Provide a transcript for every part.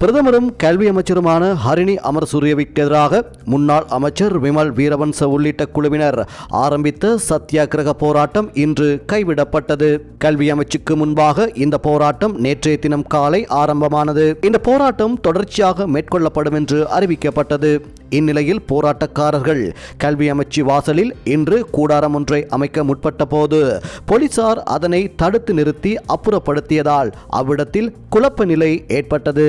பிரதமரும் கல்வி அமைச்சருமான ஹரிணி அமர்சூரியவிற்கு எதிராக முன்னாள் அமைச்சர் விமல் வீரவன்ச உள்ளிட்ட குழுவினர் ஆரம்பித்த சத்தியாகிரக போராட்டம் இன்று கைவிடப்பட்டது. கல்வி அமைச்சுக்கு முன்பாக இந்த போராட்டம் நேற்றைய தினம் காலை ஆரம்பமானது. இந்த போராட்டம் தொடர்ச்சியாக மேற்கொள்ளப்படும் என்று அறிவிக்கப்பட்டது. இந்நிலையில் போராட்டக்காரர்கள் கல்வி அமைச்சு வாசலில் இன்று கூடாரம் ஒன்றை அமைக்க முற்பட்ட போது போலீசார் அதனை தடுத்து நிறுத்தி அப்புறப்படுத்தியதால் அவ்விடத்தில் குழப்ப நிலை ஏற்பட்டது.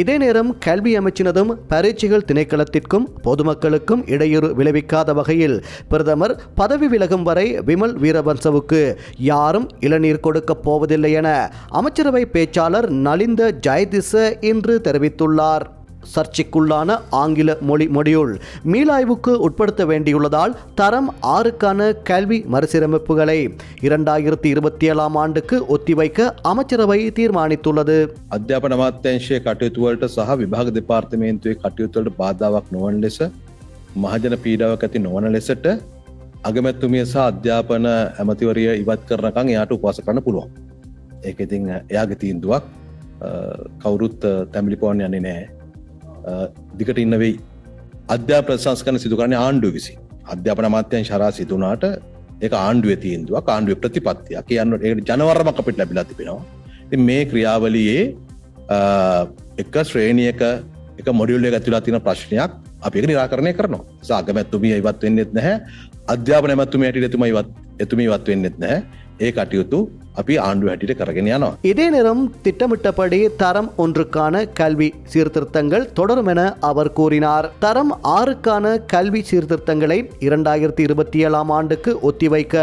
இதே நேரம் கல்வி அமைச்சினதும் பரீட்சைகள் திணைக்களத்திற்கும் பொதுமக்களுக்கும் இடையூறு விளைவிக்காத வகையில் பிரதமர் பதவி விலகும் வரை விமல் வீரவன்சவுக்கு யாரும் இளநீர் கொடுக்கப் போவதில்லை என அமைச்சரவை பேச்சாளர் நலிந்த ஜெயதிச இன்று தெரிவித்துள்ளார். சர்ச்சைக்குள்ளான ஆங்கில மொழி மொடியுள் மீளாய்வுக்கு உட்படுத்த வேண்டியுள்ளதால் தரம் ஆறுக்கான கல்வி மறுசீரமைப்புகளை இரண்டாயிரத்தி இருபத்தி ஏழாம் ஆண்டுக்கு ஒத்திவைக்க அமைச்சரவை தீர்மானித்துள்ளது අධ්‍යාපන අමාත්‍යංශය කටයුතුවලට සහ විභාග දෙපාර්තමේන්තුවේ කටයුතුවලට බාධාවක් නොවන ලෙස මහජන පීඩාවක් ඇති නොවන ලෙසට අගමැත්තුමිය සහ අධ්‍යාපන ඇමතිවරිය ඉවත් කරනකං එයාට උපවාස කරන්න පුළුවන් ඒක ඉතින් එයාගේ තීන්දුවක් අ, කවුරුත් අ, තැමිලිපෝන් යන්නේ නෑ අ, දිකට ඉන්න වෙයි. අධ්‍යා ප්‍රසංස්කන සිදු කරන්නේ ආණ්ඩුව විසි අධ්‍යාපන අමාත්‍යයන් ශරා සිදුනාට ඒක ආණ්ඩුව තීන්දුවක් ආණ්ඩුව ප්‍රතිපත්තියක්. කියන්න ඒ ජනවර්ම අපිට ලැබිලා තිබෙනවා. ඉතින් මේ ක්‍රියාවලියේ අ, එක ශ්‍රේණියක එක මොඩියුල්ල ඇතුලා තින ප්‍රශ්නයක් අපි නිරාකරණය කරනවා. සාගමැත්තුමිය ඉවත් වෙන්නෙත් නැහැ. අධ්‍යාපන ඇමත්තුම ඇයට එතුම ඉවත් එතුම ඉවත් වෙන්නෙත් නැහැ. ඒ කටයුතු අපි ආණ්ඩුව හැටියට කරගෙන යනවා இதே நேரம் திட்டமிட்டபடி தரம் ஒன்றுக்கான கல்வி சீர்திருத்தங்கள் தொடரும் என அவர் கூறினார் தரம் ஆறுக்கான கல்வி சீர்திருத்தங்களை இரண்டாயிரத்தி இருபத்தி ஏழாம் ஆண்டுக்கு ஒத்திவைக்க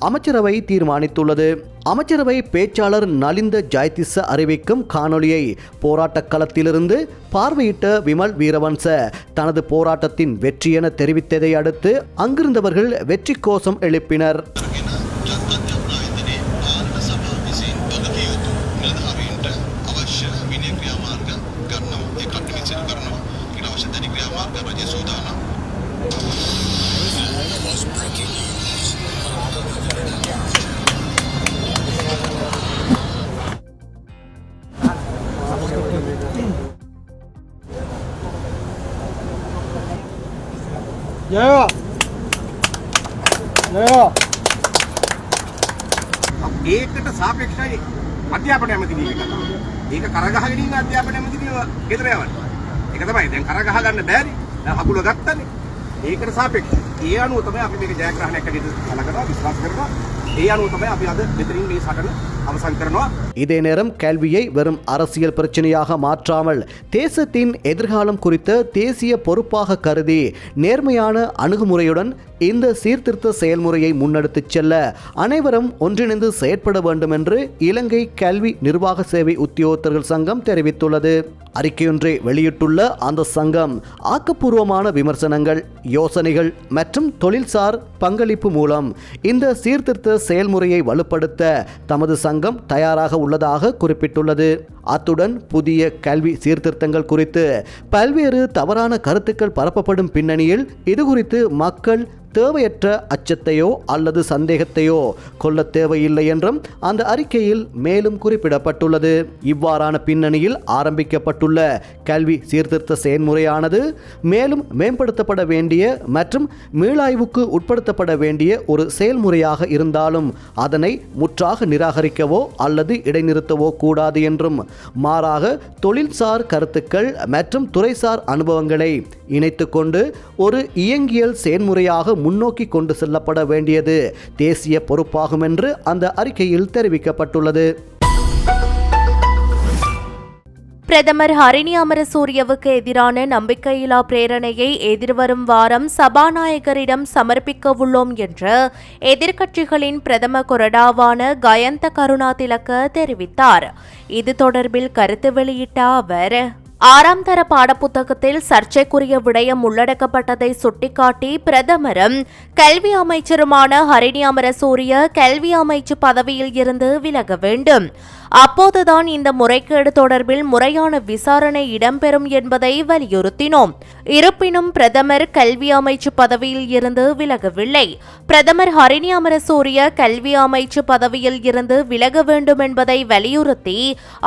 அமைச்சரவை தீர்மானித்துள்ளது அமைச்சரவை பேச்சாளர் நலிந்த ஜெயதிச அறிவிக்கும் காணொளியை போராட்டக் களத்திலிருந்து பார்வையிட்ட விமல் வீரவன்ச தனது போராட்டத்தின் வெற்றி என தெரிவித்ததை அடுத்து அங்கிருந்தவர்கள் வெற்றி கோஷம் எழுப்பினர் රජය සූදානම් ඒකට සාපේක්ෂයි අධ්‍යාපන ඇමතිනිය එක. ඒක කරගහගෙන ඉන්න අධ්‍යාපන ඇමතිනිය ගෙදර යවන්න. ඒක තමයි දැන් කරගහ ගන්න බෑනේ. දැන් හකුල ගත්තනේ. ඒකට සාපේක්ෂයි. ඒ අනුව තමයි අපි මේක ජයග්‍රහණයක් ඇටියට කලකරනවා විශ්වාස කරනවා. ඒ අනුව තමයි අපි අද මෙතනින් මේ සටන அவசானிக்கிறோம் இதே நேரம் கல்வியை வெறும் அரசியல் பிரச்சனையாக மாற்றாமல் தேசத்தின் எதிர்காலம் குறித்த தேசிய பொறுப்பாக கருதி நேர்மையான அணுகுமுறையுடன் இந்த சீர்திருத்த செயல்முறையை முன்னெடுத்துச் செல்ல அனைவரும் ஒன்றிணைந்து செயற்பட வேண்டும் என்று இலங்கை கல்வி நிர்வாக சேவை உத்தியோகத்தர்கள் சங்கம் தெரிவித்துள்ளது. அறிக்கையொன்றை வெளியிட்டுள்ள அந்த சங்கம் ஆக்கப்பூர்வமான விமர்சனங்கள் யோசனைகள் மற்றும் தொழில்சார் பங்களிப்பு மூலம் இந்த சீர்திருத்த செயல்முறையை வலுப்படுத்த தமது சங்கம் தயாராக உள்ளதாக குறிப்பிட்டுள்ளது. அத்துடன் புதிய கல்வி சீர்திருத்தங்கள் குறித்து பல்வேறு தவறான கருத்துக்கள் பரப்பப்படும் பின்னணியில் இது குறித்து மக்கள் தேவையற்ற அச்சத்தையோ அல்லது சந்தேகத்தையோ கொள்ள தேவையில்லை என்றும் அந்த அறிக்கையில் மேலும் குறிப்பிடப்பட்டுள்ளது. இவ்வாறான பின்னணியில் ஆரம்பிக்கப்பட்டுள்ள கல்வி சீர்திருத்த செயல்முறையானது மேலும் மேம்படுத்தப்பட வேண்டிய மற்றும் மீளாய்வுக்கு உட்படுத்தப்பட வேண்டிய ஒரு செயல்முறையாக இருந்தாலும் அதனை முற்றாக நிராகரிக்கவோ அல்லது இடைநிறுத்தவோ கூடாது என்றும் மாறாக தொழில்சார் கருத்துக்கள் மற்றும் துறைசார் அனுபவங்களை இணைத்துக்கொண்டு ஒரு இயங்கியல் செயல்முறையாக முன்னோக்கி கொண்டு செல்லப்பட வேண்டியது. தேசிய பொறுப்பாகும் என்று அந்த அறிக்கையில் தெரிவிக்கப்பட்டுள்ளது. பிரதமர் ஹரிணி அமரசூரியவுக்கு எதிரான நம்பிக்கையில்லா பிரேரணையை எதிர்வரும் வாரம் சபாநாயகரிடம் சமர்ப்பிக்கவுள்ளோம் என்று எதிர்க்கட்சிகளின் பிரதம கொறடாவான கயந்த கருணா திலக்க தெரிவித்தார். இது தொடர்பில் கருத்து வெளியிட்ட அவர் ஆறாம் தர பாடப்புத்தகத்தில் சர்ச்சைக்குரிய விடயம் உள்ளடக்கப்பட்டதை சுட்டிக்காட்டி பிரதமரும் கல்வி அமைச்சருமான ஹரிணி அமரசூரிய கல்வி அமைச்சு பதவியில் இருந்து விலக வேண்டும். அப்போதுதான் இந்த முறைகேடு தொடர்பில் முறையான விசாரணை இடம்பெறும் என்பதை வலியுறுத்தினோம். இருப்பினும் பிரதமர் கல்வி அமைச்சு பதவியில் இருந்து விலகவில்லை. பிரதமர் ஹரிணி அமரசூரிய கல்வி அமைச்சு பதவியில் இருந்து விலக வேண்டும் என்பதை வலியுறுத்தி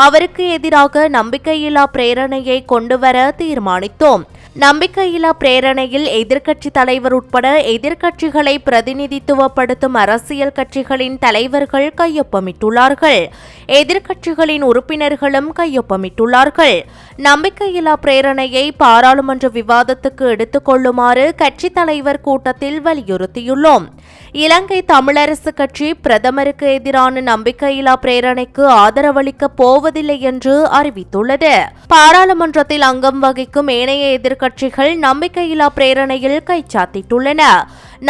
அவருக்கு எதிராக நம்பிக்கையில்லா பிரேரணை பிரேரணையை கொண்டுவர தீர்மானித்தோம். நம்பிக்கையில்லா பிரேரணையில் எதிர்க்கட்சி தலைவர் உட்பட எதிர்க்கட்சிகளை பிரதிநிதித்துவப்படுத்தும் அரசியல் கட்சிகளின் தலைவர்கள் கையொப்பமிட்டுள்ளார்கள். எதிர்க்கட்சிகளின் உறுப்பினர்களும் கையொப்பமிட்டுள்ளார்கள். நம்பிக்கையில்லா பிரேரணையை பாராளுமன்ற விவாதத்துக்கு எடுத்துக் கொள்ளுமாறு கட்சித் தலைவர் கூட்டத்தில் வலியுறுத்தியுள்ளோம். இலங்கை தமிழரசு கட்சி பிரதமருக்கு எதிரான நம்பிக்கையில்லா பிரேரணைக்கு ஆதரவளிக்கப் போவதில்லை என்று அறிவித்துள்ளது. பாராளுமன்றத்தில் அங்கம் வகிக்கும் ஏனைய எதிர்க்கட்சிகள் நம்பிக்கையில்லா பிரேரணையில் கைச்சாத்திட்டுள்ளன.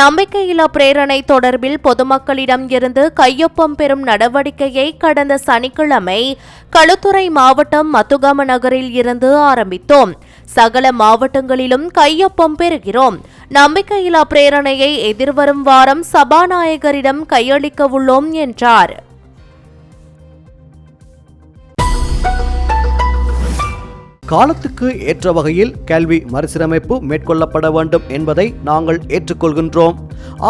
நம்பிக்கையில்லா பிரேரணை தொடர்பில் பொதுமக்களிடம் இருந்து கையொப்பம் பெறும் நடவடிக்கையை கடந்த சனிக்கிழமை களுத்துறை மாவட்டம் மத்துகம நகரில் இருந்து ஆரம்பித்தோம். சகல மாவட்டங்களிலும் கையொப்பம் பெறுகிறோம். நம்பிக்கையில்லா பிரேரணையை எதிர்வரும் வாரம் சபாநாயகரிடம் கையளிக்க உள்ளோம் என்றார். காலத்துக்கு ஏற்ற வகையில் கல்வி மறுசீரமைப்பு மேற்கொள்ளப்பட வேண்டும் என்பதை நாங்கள் ஏற்றுக்கொள்கின்றோம்.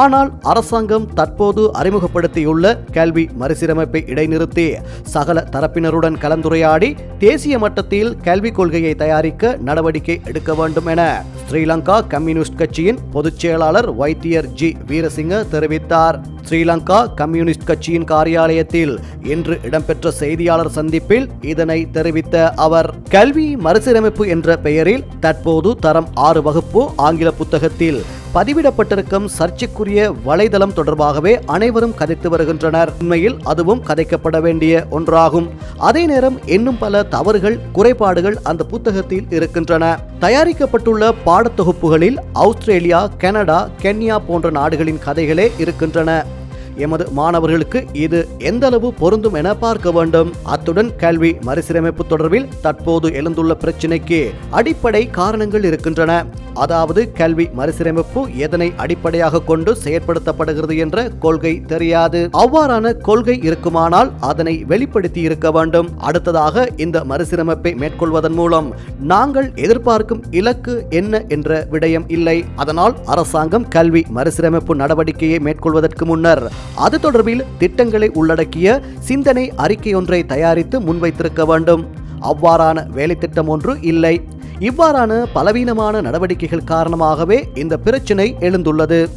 ஆனால் அரசாங்கம் தற்போது அறிமுகப்படுத்தியுள்ள கல்வி மறுசீரமைப்பை இடைநிறுத்தி சகல தரப்பினருடன் கலந்துரையாடி தேசிய மட்டத்தில் கல்விக் கொள்கையை தயாரிக்க நடவடிக்கை எடுக்க வேண்டும் என ஸ்ரீலங்கா கம்யூனிஸ்ட் கட்சியின் பொதுச் செயலாளர் வைத்தியர் ஜி. வீரசிங்க தெரிவித்தார். ஸ்ரீலங்கா கம்யூனிஸ்ட் கட்சியின் காரியாலயத்தில் இன்று இடம்பெற்ற செய்தியாளர் சந்திப்பில் இதனை தெரிவித்த அவர் கல்வி மறுசீரமைப்பு என்ற பெயரில் தற்போது தரம் ஆறு வகுப்பு ஆங்கில புத்தகத்தில் பதிவிடப்பட்டிருக்கும் சர்ச்சைக்குரிய வலைதளம் தொடர்பாகவே அனைவரும் கதைத்து வருகின்றனர். உண்மையில் அதுவும் கதைக்கப்பட வேண்டிய ஒன்றாகும். அதே நேரம் இன்னும் பல தவறுகள் குறைபாடுகள் அந்த புத்தகத்தில் இருக்கின்றன. தயாரிக்கப்பட்டுள்ள பாடத்தொகுப்புகளில் ஆஸ்திரேலியா கனடா கென்யா போன்ற நாடுகளின் கதைகளே இருக்கின்றன. எமது மாணவர்களுக்கு இது எந்த அளவு பொருந்தும் என பார்க்க வேண்டும். அத்துடன் கல்வி மறுசீரமைப்பு தொடர்பில் தற்போது எழுந்துள்ள பிரச்சினைக்கு அடிப்படை காரணங்கள் இருக்கின்றன. அதாவது கல்வி மறுசீரமைப்பு எதனை அடிப்படையாக கொண்டு செயற்படுத்தப்படுகிறது என்ற கொள்கை தெரியாது. அவ்வாறான கொள்கை இருக்குமானால் அதனை வெளிப்படுத்தி இருக்க வேண்டும். அடுத்ததாக இந்த மறுசீரமைப்பை மேற்கொள்வதன் மூலம் நாங்கள் எதிர்பார்க்கும் இலக்கு என்ன என்ற விடயம் இல்லை. அதனால் அரசாங்கம் கல்வி மறுசீரமைப்பு நடவடிக்கையை மேற்கொள்வதற்கு முன்னர் அது தொடர்பில் திட்டங்களை உள்ளடக்கிய சிந்தனை அறிக்கை ஒன்றை தயாரித்து முன்வைத்திருக்க வேண்டும். அவ்வாறான வேலைத்திட்டம் ஒன்று இல்லை. இவ்வாறான பலவீனமான நடவடிக்கைகள் காரணமாகவே இந்த பிரச்சினை எழுந்துள்ளது.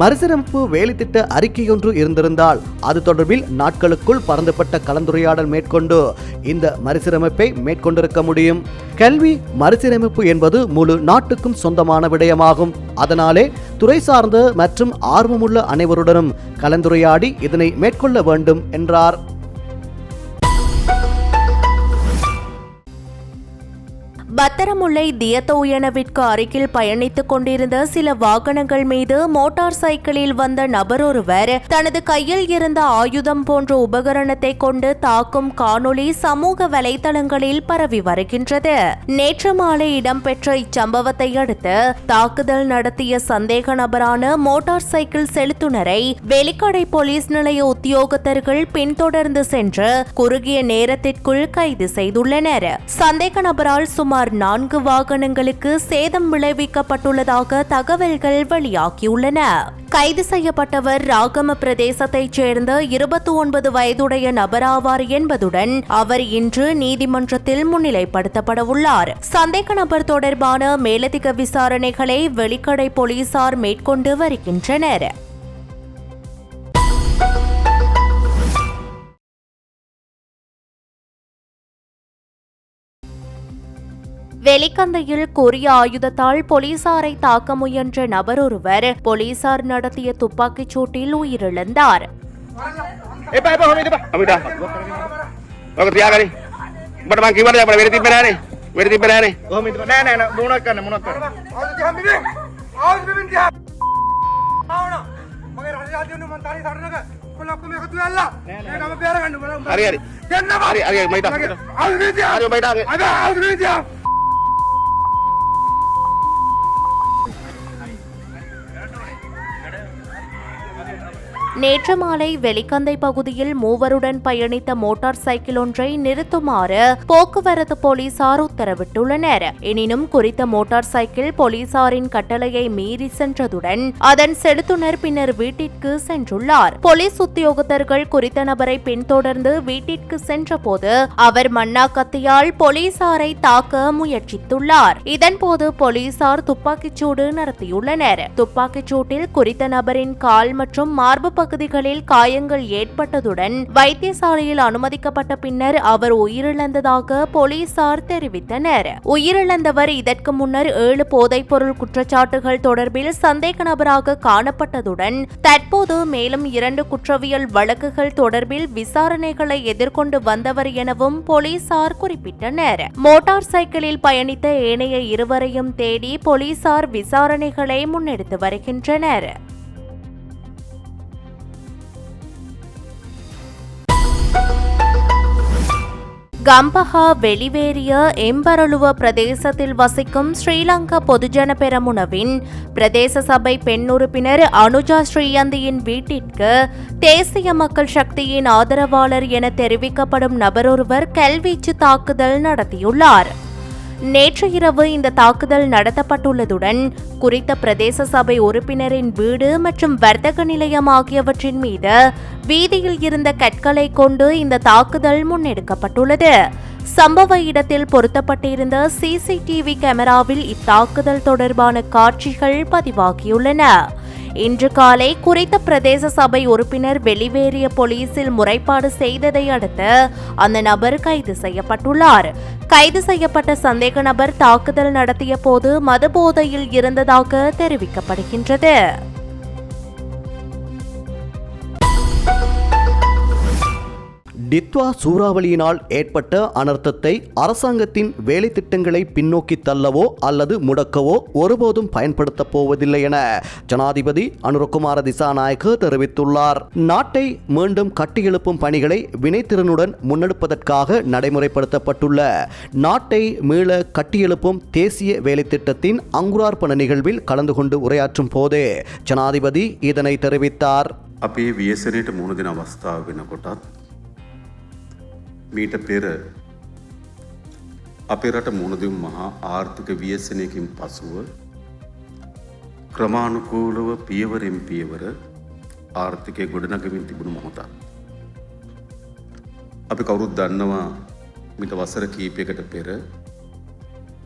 மறுசீரமைப்பு வேலைத்திட்ட அறிக்கையொன்று இருந்திருந்தால் அது தொடர்பில் நாட்களுக்குள் பறந்துபட்ட கலந்துரையாடல் மேற்கொண்டு இந்த மறுசீரமைப்பை மேற்கொண்டிருக்க முடியும். கல்வி மறுசீரமைப்பு என்பது முழு நாட்டுக்கும் சொந்தமான விடயமாகும். அதனாலே துறை சார்ந்த மற்றும் ஆர்வமுள்ள அனைவருடனும் கலந்துரையாடி இதனை மேற்கொள்ள வேண்டும் என்றார். பத்தரமுல்லை தியத்தோயனவிற்கு அருகில் பயணித்துக் கொண்டிருந்த சில வாகனங்கள் மீது மோட்டார் சைக்கிளில் வந்த நபர் ஒருவர் தனது கையில் இருந்த ஆயுதம் போன்ற உபகரணத்தை கொண்டு தாக்கும் காணொளி சமூக வலைதளங்களில் பரவி வருகின்றது. நேற்று மாலை இடம்பெற்ற இச்சம்பவத்தை அடுத்து தாக்குதல் நடத்திய சந்தேக நபரான மோட்டார் சைக்கிள் செலுத்துனரை வெளிக்கடை போலீஸ் நிலைய உத்தியோகத்தர்கள் பின்தொடர்ந்து சென்று குறுகிய நேரத்திற்குள் கைது செய்துள்ளனர். சந்தேக நபரால் சுமார் நான்கு வாகனங்களுக்கு சேதம் விளைவிக்கப்பட்டுள்ளதாக தகவல்கள் வெளியாகியுள்ளன. கைது செய்யப்பட்டவர் ராகம பிரதேசத்தைச் சேர்ந்த இருபத்தி ஒன்பது வயதுடைய நபராவார் என்பதுடன் அவர் இன்று நீதிமன்றத்தில் முன்னிலைப்படுத்தப்பட உள்ளார் சந்தேக நபர் தொடர்பான மேலதிக விசாரணைகளை வெளிக்கடை போலீசார் மேற்கொண்டு வருகின்றனர். வெளிக்கந்தையில் கொரிய ஆயுதத்தால் போலீசாரை தாக்க முயன்ற நபர் ஒருவர் போலீசார் நடத்திய துப்பாக்கிச் சூட்டில் உயிரிழந்தார். हरी हरी हरी हरी बैठा हरी बैठा நேற்று மாலை வெலிக்கந்தை பகுதியில் மூவருடன் பயணித்த மோட்டார் சைக்கிள் ஒன்றை நிறுத்துமாறு போக்குவரத்து போலீசார் உத்தரவிட்டுள்ளனர். எனினும் குறித்த மோட்டார் சைக்கிள் போலீசாரின் கட்டளையை மீறி சென்றதுடன் அதன் செலுத்துனர் பின்னர் வீட்டிற்கு சென்றுள்ளார். போலீஸ் உத்தியோகத்தர்கள் குறித்த நபரை பின்தொடர்ந்து வீட்டிற்கு சென்றபோது அவர் மன்னா கத்தியால் போலீசாரை தாக்க முயற்சித்துள்ளார். இதன்போது போலீசார் துப்பாக்கிச்சூடு நடத்தியுள்ளனர். துப்பாக்கிச் சூட்டில் குறித்த நபரின் கால் மற்றும் மார்பு பகுதிகளில் காயங்கள் ஏற்பட்டதுடன் வைத்தியசாலையில் அனுமதிக்கப்பட்ட பின்னர் அவர் உயிரிழந்ததாக போலீசார் தெரிவித்தனர். உயிரிழந்தவர் இதற்கு முன்னர் ஏழு போதைப்பொருள் குற்றச்சாட்டுகள் தொடர்பில் சந்தேக நபராக காணப்பட்டதுடன் தற்போது மேலும் இரண்டு குற்றவியல் வழக்குகள் தொடர்பில் விசாரணைகளை எதிர்கொண்டு வந்தவர் எனவும் போலீசார் குறிப்பிட்டனர். மோட்டார் சைக்கிளில் பயணித்த ஏனைய இருவரையும் தேடி போலீசார் விசாரணைகளை முன்னெடுத்து வருகின்றனர். கம்பஹா வெளிவேறிய எம்பரலுவ பிரதேசத்தில் வசிக்கும் ஸ்ரீலங்கா பொதுஜன பெரமுனவின் பிரதேச சபை பெண் உறுப்பினர் அனுஜா ஸ்ரீயந்தியின் வீட்டிற்கு தேசிய மக்கள் சக்தியின் ஆதரவாளர் என தெரிவிக்கப்படும் நபரொருவர் கல்வீச்சு தாக்குதல் நடத்தியுள்ளார். நேற்று இரவு இந்த தாக்குதல் நடத்தப்பட்டுள்ளதுடன் குறித்த பிரதேச சபை உறுப்பினரின் வீடு மற்றும் வர்த்தக நிலையம் ஆகியவற்றின் மீது வீதியில் இருந்த கற்களை கொண்டு இந்த தாக்குதல் முன்னெடுக்கப்பட்டுள்ளது. சம்பவ இடத்தில் பொருத்தப்பட்டிருந்த சிசிடிவி கேமராவில் இத்தாக்குதல் தொடர்பான காட்சிகள் பதிவாகியுள்ளன. இன்று காலை குறித்த பிரதேச சபை உறுப்பினர் வெளிவேறிய போலீசில் முறைப்பாடு செய்ததை அடுத்து அந்த நபர் கைது செய்யப்பட்டுள்ளார். கைது செய்யப்பட்ட சந்தேக நபர் தாக்குதல் நடத்திய போது மதுபோதையில் இருந்ததாக தெரிவிக்கப்படுகின்றது. டித்வா சூறாவளியினால் ஏற்பட்ட அனர்த்தத்தை அரசாங்கத்தின் வேலை திட்டங்களை பின்னோக்கி தள்ளவோ அல்லது முடக்கவோ ஒருபோதும் பயன்படுத்தப் போவதில்லை என ஜனாதிபதி அனுரகுமார திசாநாயக்க தெரிவித்துள்ளார் நாட்டை மீண்டும் கட்டியெழுப்பும் பணிகளை வினைத்திறனுடன் முன்னெடுப்பதற்காக நடைமுறைப்படுத்தப்பட்டுள்ள நாட்டை மீள கட்டியெழுப்பும் தேசிய வேலை திட்டத்தின் அங்குரார்ப்பண நிகழ்வில் கலந்து கொண்டு உரையாற்றும் போதே ஜனாதிபதி இதனை தெரிவித்தார் අපේ වියසරයට මුණ දෙන අවස්ථාව වෙනකොටත් මීට පෙර අපේ රට මුණදුම් මහා ආර්ථික වියසනයකින් පසුව ක්‍රමාණුකූලව පියවරෙන් පියවර ආර්ථිකය ගොඩනගමින් තිබුණු මොහොතක්. අපි කවුරුත් දන්නවා මිට වසර කීපයකට පෙර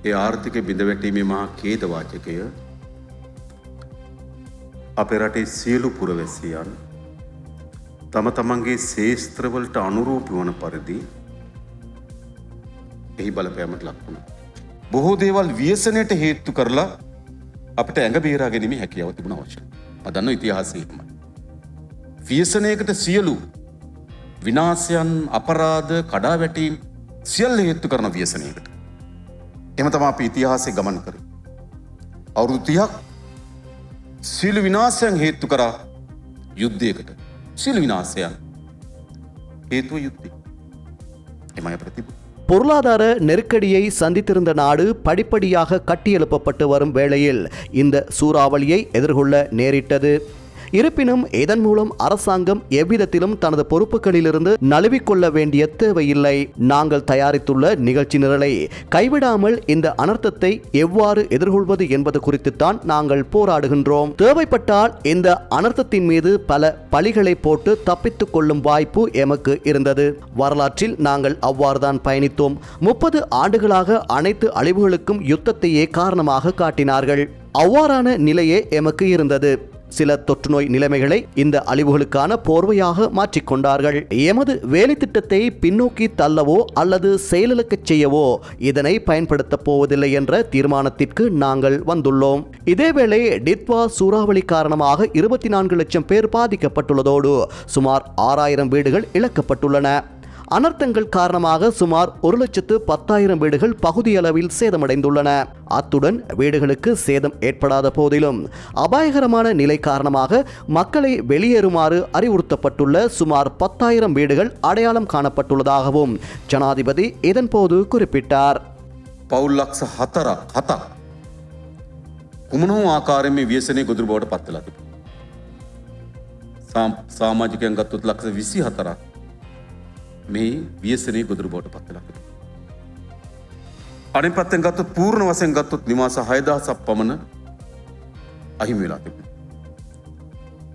ඒ ආර්ථික බිඳවැටීමේ මහා කේදවාචකය අපේ රටේ සියලු පුරවැසියන් තම තමන්ගේ ශේස්ත්‍රවලට අනුරූපි වන පරිදි එහි බලපෑමට ලක්වුණ. බොහෝ දේවල් වියසනයට හේත්තු කරලා අපට ඇඟ බේරා ගැනීම හැකියාව තිබුණ අවශ්‍ය. අදන්න ඉතිහාසයම. වියසනයකට සියලු විනාසයන් අපරාධ කඩා වැටීම් සියල් හේත්තු කරන වියසනයකට. එම තම අප ඉතිහාසය ගමන් කර. අවුරුදු තියක් සියලු විනාසයන් හේත්තු කරා යුද්ධයකට සියලු විනාසයන් හේතුව යුද්ධය එමය ප්‍රතිබු. பொருளாதார நெருக்கடியை சந்தித்திருந்த நாடு படிப்படியாக கட்டியெழுப்பப்பட்டு வரும் வேளையில் இந்த சூறாவளியை எதிர்கொள்ள நேரிட்டது. இருப்பினும் இதன் மூலம் அரசாங்கம் எவ்விதத்திலும் தனது பொறுப்புகளிலிருந்து நழுவிக்கொள்ள வேண்டிய தேவையில்லை. நாங்கள் தயாரித்துள்ள நிகழ்ச்சி நிரலை கைவிடாமல் இந்த அனர்த்தத்தை எவ்வாறு எதிர்கொள்வது என்பது குறித்துத்தான் நாங்கள் போராடுகின்றோம். தேவைப்பட்டால் இந்த அனர்த்தத்தின் மீது பல பழிகளை போட்டு தப்பித்துக் கொள்ளும் வாய்ப்பு எமக்கு இருந்தது. வரலாற்றில் நாங்கள் அவ்வாறுதான் பயணித்தோம். முப்பது ஆண்டுகளாக அனைத்து அழிவுகளுக்கும் யுத்தத்தையே காரணமாக காட்டினார்கள். அவ்வாறான நிலையே எமக்கு இருந்தது. சில தொற்றுநோய் நிலைமைகளை இந்த அழிவுகளுக்கான போர்வையாக மாற்றிக்கொண்டார்கள் எமது வேலை திட்டத்தை பின்னோக்கி தள்ளவோ அல்லது செயலிழக்கச் செய்யவோ இதனை பயன்படுத்தப் போவதில்லை என்ற தீர்மானத்திற்கு நாங்கள் வந்துள்ளோம். இதேவேளை டித்வா சூறாவளி காரணமாக இருபத்தி நான்கு லட்சம் பேர் பாதிக்கப்பட்டுள்ளதோடு சுமார் ஆறாயிரம் வீடுகள் இழக்கப்பட்டுள்ளன. அனர்த்தங்கள் காரணமாக சுமார் ஒரு லட்சத்து பத்தாயிரம் வீடுகள் பகுதியளவில் சேதமடைந்துள்ளன அத்துடன் வீடுகளுக்கு சேதம் ஏற்படாத போதிலும் அபாயகரமான நிலை காரணமாக மக்களை வெளியேறுமாறு அறிவுறுத்தப்பட்டுள்ள சுமார் பத்தாயிரம் வீடுகள் அடையாளம் காணப்பட்டுள்ளதாகவும் ஜனாதிபதி இதன்போது குறிப்பிட்டார் පවුල් ලක්ෂ හතරක් හතක් කුමනු ආකාරය මේ ව්‍යසනය ගොදුරු බවට පත්වලා තිබ. සාමාජිකයන් ගත්තුත් ලක්ෂ විසි හතරක් මේ ව්‍යසනය ගොදුරු බවට පත්වලා තිබ. අනි පත්තෙන් ගත්තුත් පූර්ණ වසයෙන් ගත්තුත් නිවාස හයදහසක් පමණ අහිමි වෙලා තිබ.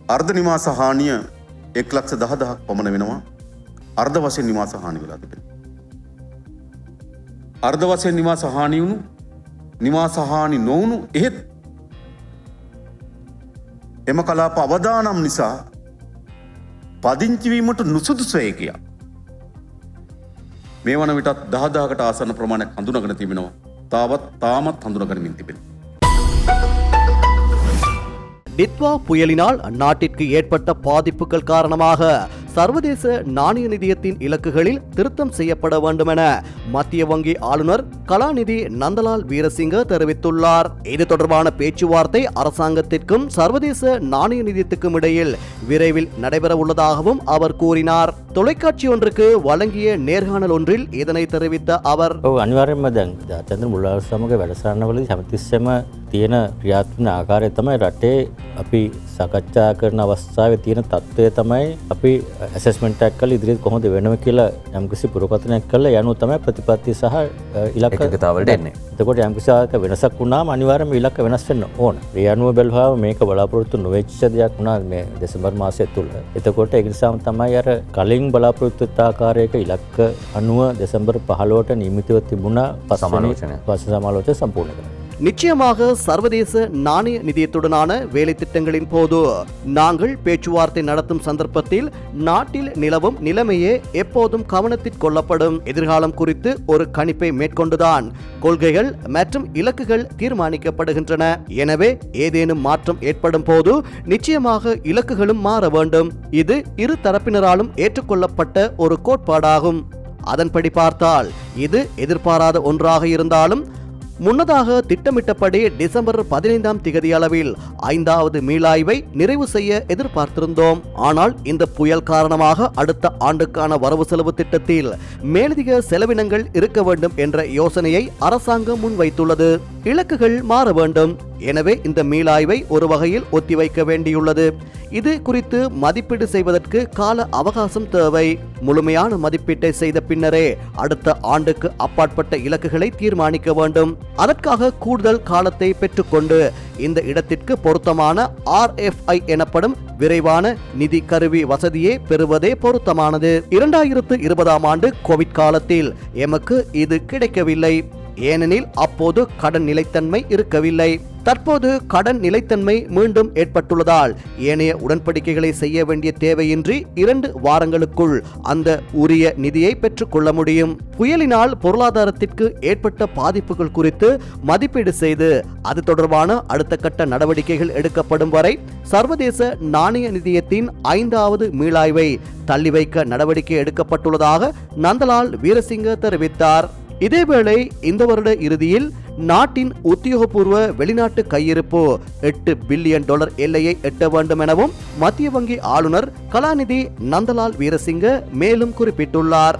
අර්ධ නිවාස හානිය එක් ලක්ෂ දහදහක් පමණ වෙනවා අර්ධ වශයෙන් නිවාස හානි වෙලා තිබෙන. අර්ධ වශයෙන් නිවාස හානි වුණු නිවාස හානි නොවුණු එහෙත් එම කලාප අවදානම් නිසා පදිංචිවීමට නුසුදුසය කියා. මේ වන විටත් දහදාකට ආසන ප්‍රමාණයක් හඳුනගෙන තිබෙනවා තාවත් තාමත් හඳුනගරමින් තිබෙන. டித்வா புயலினால் நாட்டிற்கு ஏற்பட்ட பாதிப்புகள் காரணமாக சர்வதேச நாணய நிதியத்தின் இலக்குகளில் திருத்தம் செய்யப்பட வேண்டுமென மத்திய வங்கி ஆளுநர் கலாநிதி நந்தலால் வீரசிங்க தெரிவித்துள்ளார் இது தொடர்பான பேச்சுவார்த்தை அரசாங்கத்திற்கும் சர்வதேச நாணய நிதியத்துக்கும் இடையில் விரைவில் நடைபெற உள்ளதாகவும் அவர் கூறினார் தொலைக்காட்சி ஒன்றுக்கு வழங்கிய நேர்காணல் ஒன்றில் இதனை தெரிவித்த அவர் ඔව අනිවාර්යම දැන් ජාත්‍යන්තර මුල්ලාව සමඟ වැඩසරන්නවලදී හැමතිස්සෙම තියෙන ක්‍රියාත්මන ආකාරය තමයි රටේ අපි සකච්ඡා කරන අවස්ථාව තියෙන තත්ත්වය තමයි අපි ඇසස්මෙන්ටක් කල ඉදිරිත් කොහොද වෙනව කියලා යම්කිසි පුරපතනයක් කල යනු තමයි ප්‍රතිපත්ති සහ ඉලක්කතාවලට එන්නේ. එතකොට යම්කිසිාක වෙනසක් වුණාම අනිවාර්යම ඉලක්ක වෙනස් වෙන්න ඕන. ඒ අනුව බැලුවාම මේක බලාපොරොත්තු නොවෙච්ච දෙයක් වුණා මේ දෙසැම්බර් මාසය තුළ එතකොට ඒ නිසාම තමයි අර කලින් බලාපොරොත්තු වෙච්ච ආකාරයක ඉලක්ක අනුව දෙසැම්බර් 15ට නියමිතව තිබුණා. පස්වෙනි පස්ස සමාලෝචන සම්පූර්ණ කරනවා நிச்சயமாக சர்வதேச நாணய நிதியத்துடனான வேலை திட்டங்களின் போது நாங்கள் பேச்சுவார்த்தை நடத்தும் சந்தர்ப்பத்தில் நாட்டில் நிலவும் நிலைமையே எப்போதும் கவனத்தில் கொள்ளப்படும். எதிர்காலம் குறித்து ஒரு கணிப்பை மேற்கொண்டுதான் கொள்கைகள் மற்றும் இலக்குகள் தீர்மானிக்கப்படுகின்றன. எனவே ஏதேனும் மாற்றம் ஏற்படும் போது நிச்சயமாக இலக்குகளும் மாற வேண்டும். இது இரு தரப்பினராலும் ஏற்றுக்கொள்ளப்பட்ட ஒரு கோட்பாடாகும். அதன்படி பார்த்தால் இது எதிர்பாராத ஒன்றாக இருந்தாலும் முன்னதாக திட்டமிட்டபடி டிசம்பர் பதினைந்தாம் திகதி அளவில் ஐந்தாவது மீளாய்வை நிறைவு செய்ய எதிர்பார்த்திருந்தோம். ஆனால் இந்த புயல் காரணமாக அடுத்த ஆண்டுக்கான வரவு செலவு திட்டத்தில் மேலதிக செலவினங்கள் இருக்க வேண்டும் என்ற யோசனையை அரசாங்கம் முன்வைத்துள்ளது. இலக்குகள் மாற வேண்டும். எனவே இந்த மீளாய்வை ஒரு வகையில் ஒத்திவைக்க வேண்டியுள்ளது. இது குறித்து மதிப்பீடு செய்வதற்கு கால அவகாசம் தேவை. முழுமையான மதிப்பீட்டை செய்த பின்னரே அடுத்த ஆண்டுக்கு அப்பாற்பட்ட இலக்குகளை தீர்மானிக்க வேண்டும். அதற்காக கூடுதல் காலத்தை பெற்றுக்கொண்டு இந்த இடத்திற்கு பொருத்தமான ஆர்எஃப்ஐ எனப்படும் விரைவான நிதி கருவி வசதியை பெறுவதே பொருத்தமானது. இரண்டாயிரத்து இருபதாம் ஆண்டு கோவிட் காலத்தில் எமக்கு இது கிடைக்கவில்லை. ஏனெனில் அப்போது கடன் நிலைத்தன்மை இருக்கவில்லை. தற்போது கடன் நிலைத்தன்மை மீண்டும் ஏற்பட்டுள்ளதால் ஏனைய உடன்படிக்கைகளை செய்ய வேண்டிய தேவையின்றி இரண்டு வாரங்களுக்குள் அந்த உரிய நிதியை பெற்றுக்கொள்ள முடியும். புயலினால் பொருளாதாரத்திற்கு ஏற்பட்ட பாதிப்புகள் குறித்து மதிப்பீடு செய்து அது தொடர்பான அடுத்த கட்ட நடவடிக்கைகள் எடுக்கப்படும் வரை சர்வதேச நாணய நிதியத்தின் ஐந்தாவது மீளாய்வை தள்ளி வைக்க நடவடிக்கை எடுக்கப்பட்டுள்ளதாக நந்தலால் வீரசிங்க தெரிவித்தார். இதேவேளை இந்த வருட இறுதியில் நாட்டின் உத்தியோகபூர்வ வெளிநாட்டு கையிருப்பு எட்டு பில்லியன் டாலர் எல்லையை எட்ட வேண்டும் எனவும் மத்திய வங்கி ஆளுநர் கலாநிதி நந்தலால் வீரசிங்க மேலும் குறிப்பிட்டுள்ளார்.